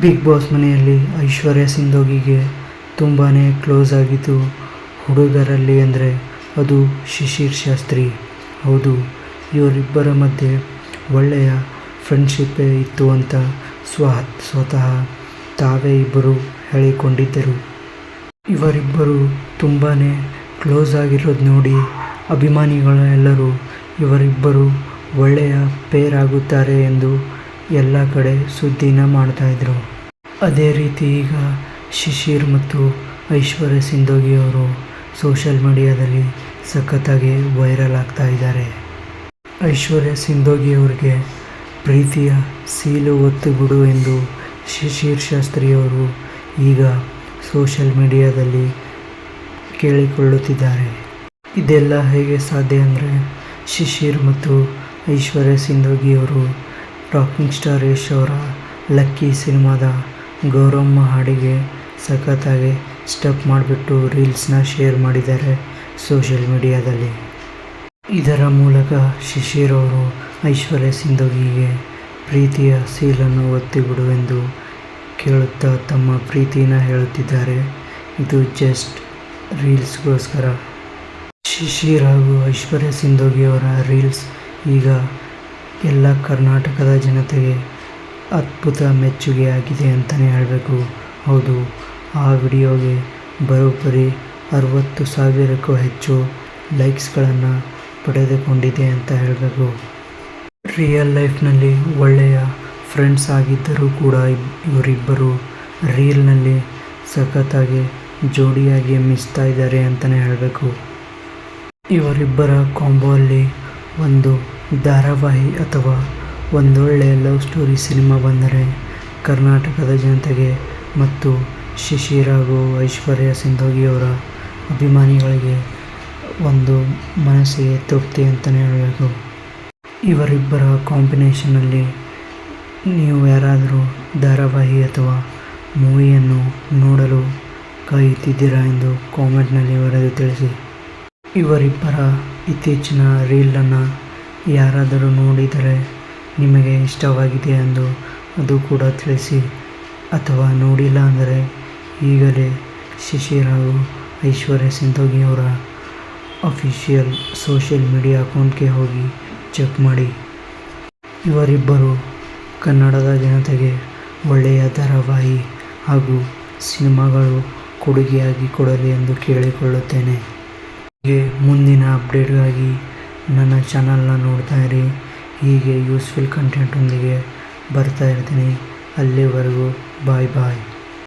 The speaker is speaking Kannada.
ಬಿಗ್ ಬಾಸ್ ಮನೆಯಲ್ಲಿ ಐಶ್ವರ್ಯ ಸಿಂಧೋಗಿಗೆ ತುಂಬಾ ಕ್ಲೋಸ್ ಆಗಿದ್ದು ಹುಡುಗರಲ್ಲಿ ಅಂದರೆ ಅದು ಶಿಶಿರ್ ಶಾಸ್ತ್ರಿ. ಹೌದು, ಇವರಿಬ್ಬರ ಮಧ್ಯೆ ಒಳ್ಳೆಯ ಫ್ರೆಂಡ್ಶಿಪ್ಪೇ ಇತ್ತು ಅಂತ ಸ್ವ ಸ್ವತಃ ತಾವೇ ಇಬ್ಬರು ಹೇಳಿಕೊಂಡಿದ್ದರು. ಇವರಿಬ್ಬರು ತುಂಬಾ ಕ್ಲೋಸ್ ಆಗಿರೋದು ನೋಡಿ ಅಭಿಮಾನಿಗಳು ಎಲ್ಲರೂ ಇವರಿಬ್ಬರು ಒಳ್ಳೆಯ ಪೇರ್ ಆಗುತ್ತಾರೆ ಎಂದು ಎಲ್ಲ ಕಡೆ ಸುದ್ದಿನ ಮಾಡ್ತಾಯಿದ್ರು ಅದೇ ರೀತಿ ಈಗ ಶಿಶಿರ್ ಮತ್ತು ಐಶ್ವರ್ಯ ಸಿಂಧೋಗಿ ಅವರು ಸೋಷಿಯಲ್ ಮೀಡಿಯಾದಲ್ಲಿ ಸಖತ್ತಾಗಿ ವೈರಲ್ ಆಗ್ತಾ ಇದ್ದಾರೆ. ಐಶ್ವರ್ಯ ಸಿಂಧೋಗಿ ಅವರಿಗೆ ಪ್ರೀತಿಯ ಸೀಲು ಒತ್ತು ಬಿಡು ಎಂದು ಶಿಶಿರ್ ಶಾಸ್ತ್ರಿಯವರು ಈಗ ಸೋಷಲ್ ಮೀಡಿಯಾದಲ್ಲಿ ಕೇಳಿಕೊಳ್ಳುತ್ತಿದ್ದಾರೆ. ಇದೆಲ್ಲ ಹೇಗೆ ಸಾಧ್ಯ ಅಂದರೆ ಶಿಶಿರ್ ಮತ್ತು ಐಶ್ವರ್ಯ ಸಿಂಧೋಗಿಯವರು ರಾಕಿಂಗ್ ಸ್ಟಾರ್ ಯಶ್ ಅವರ ಲಕ್ಕಿ ಸಿನಿಮಾದ ಗೌರಮ್ಮ ಹಾಡಿಗೆ ಸಖತ್ತಾಗಿ ಸ್ಟೆಪ್ ಮಾಡಿಬಿಟ್ಟು ರೀಲ್ಸ್ನ ಶೇರ್ ಮಾಡಿದ್ದಾರೆ ಸೋಷಿಯಲ್ ಮೀಡಿಯಾದಲ್ಲಿ. ಇದರ ಮೂಲಕ ಶಿಶಿರ್ ಅವರು ಐಶ್ವರ್ಯ ಸಿಂಧೋಗಿಗೆ ಪ್ರೀತಿಯ ಸೀಲನ್ನು ಒತ್ತಿಬಿಡುವೆಂದು ಕೇಳುತ್ತಾ ತಮ್ಮ ಪ್ರೀತಿನ ಹೇಳುತ್ತಿದ್ದಾರೆ. ಇದು ಜಸ್ಟ್ ರೀಲ್ಸ್ಗೋಸ್ಕರ. ಶಿಶಿರ್ ಹಾಗೂ ಐಶ್ವರ್ಯ ಸಿಂಧೋಗಿಯವರ ರೀಲ್ಸ್ ಈಗ ಎಲ್ಲ ಕರ್ನಾಟಕದ ಜನತೆಗೆ ಅದ್ಭುತ ಮೆಚ್ಚುಗೆ ಆಗಿದೆ ಅಂತಲೇ ಹೇಳಬೇಕು. ಹೌದು, ಆ ವಿಡಿಯೋಗೆ ಬರೋಬ್ಬರಿ ಅರವತ್ತು ಸಾವಿರಕ್ಕೂ ಹೆಚ್ಚು ಲೈಕ್ಸ್ಗಳನ್ನು ಪಡೆದುಕೊಂಡಿದೆ ಅಂತ ಹೇಳಬೇಕು. ರಿಯಲ್ ಲೈಫ್ನಲ್ಲಿ ಒಳ್ಳೆಯ ಫ್ರೆಂಡ್ಸ್ ಆಗಿದ್ದರೂ ಕೂಡ ಇವರಿಬ್ಬರು ರೀಲ್ನಲ್ಲಿ ಸಖತ್ತಾಗಿ ಜೋಡಿಯಾಗಿ ಮಿಸ್ತಾ ಇದ್ದಾರೆ ಅಂತಲೇ ಹೇಳಬೇಕು. ಇವರಿಬ್ಬರ ಕಾಂಬೋ ಅಲ್ಲಿ ಒಂದು ಧಾರಾವಾಹಿ ಅಥವಾ ಒಂದೊಳ್ಳೆ ಲವ್ ಸ್ಟೋರಿ ಸಿನಿಮಾ ಬಂದರೆ ಕರ್ನಾಟಕದ ಜನತೆಗೆ ಮತ್ತು ಶಿಶಿರ ಹಾಗೂ ಐಶ್ವರ್ಯ ಸಿಂಧೋಗಿಯವರ ಅಭಿಮಾನಿಗಳಿಗೆ ಒಂದು ಮನಸ್ಸಿಗೆ ತೃಪ್ತಿ ಅಂತಲೇ ಹೇಳಬೇಕು. ಇವರಿಬ್ಬರ ಕಾಂಬಿನೇಷನಲ್ಲಿ ನೀವು ಯಾರಾದರೂ ಧಾರಾವಾಹಿ ಅಥವಾ ಮೂವಿಯನ್ನು ನೋಡಲು ಕಾಯುತ್ತಿದ್ದೀರಾ ಎಂದು ಕಾಮೆಂಟ್ನಲ್ಲಿ ಬರೆದು ತಿಳಿಸಿ. ಇವರಿಬ್ಬರ ಇತ್ತೀಚಿನ ರೀಲನ್ನು ಯಾರಾದರೂ ನೋಡಿದರೆ ನಿಮಗೆ ಇಷ್ಟವಾಗಿದೆ ಎಂದು ಅದು ಕೂಡ ತಿಳಿಸಿ ಅಥವಾ ನೋಡಿಲ್ಲ ಅಂದರೆ ಈಗಲೇ ಶಿಶಿರ್ ಹಾಗೂ ಐಶ್ವರ್ಯ ಸಿಂಧೋಗಿಯವರ ಅಫಿಷಿಯಲ್ ಸೋಷಿಯಲ್ ಮೀಡಿಯಾ ಅಕೌಂಟ್ಗೆ ಹೋಗಿ ಚೆಕ್ ಮಾಡಿ. ಇವರಿಬ್ಬರು ಕನ್ನಡದ ಜನತೆಗೆ ಒಳ್ಳೆಯ ಧಾರಾವಾಹಿ ಹಾಗೂ ಸಿನಿಮಾಗಳು ಕೊಡುಗೆಯಾಗಿ ಕೊಡಲಿ ಎಂದು ಕೇಳಿಕೊಳ್ಳುತ್ತೇನೆ. ಹೀಗೆ ಮುಂದಿನ ಅಪ್ಡೇಟ್ಗಾಗಿ ನನ್ನ ಚಾನಲ್ನ ನೋಡ್ತಾ ಇರಿ. ಹೀಗೆ ಯೂಸ್ಫುಲ್ ಕಂಟೆಂಟೊಂದಿಗೆ ಬರ್ತಾ ಇರ್ತೀನಿ. ಅಲ್ಲಿವರೆಗೂ ಬಾಯ್ ಬಾಯ್.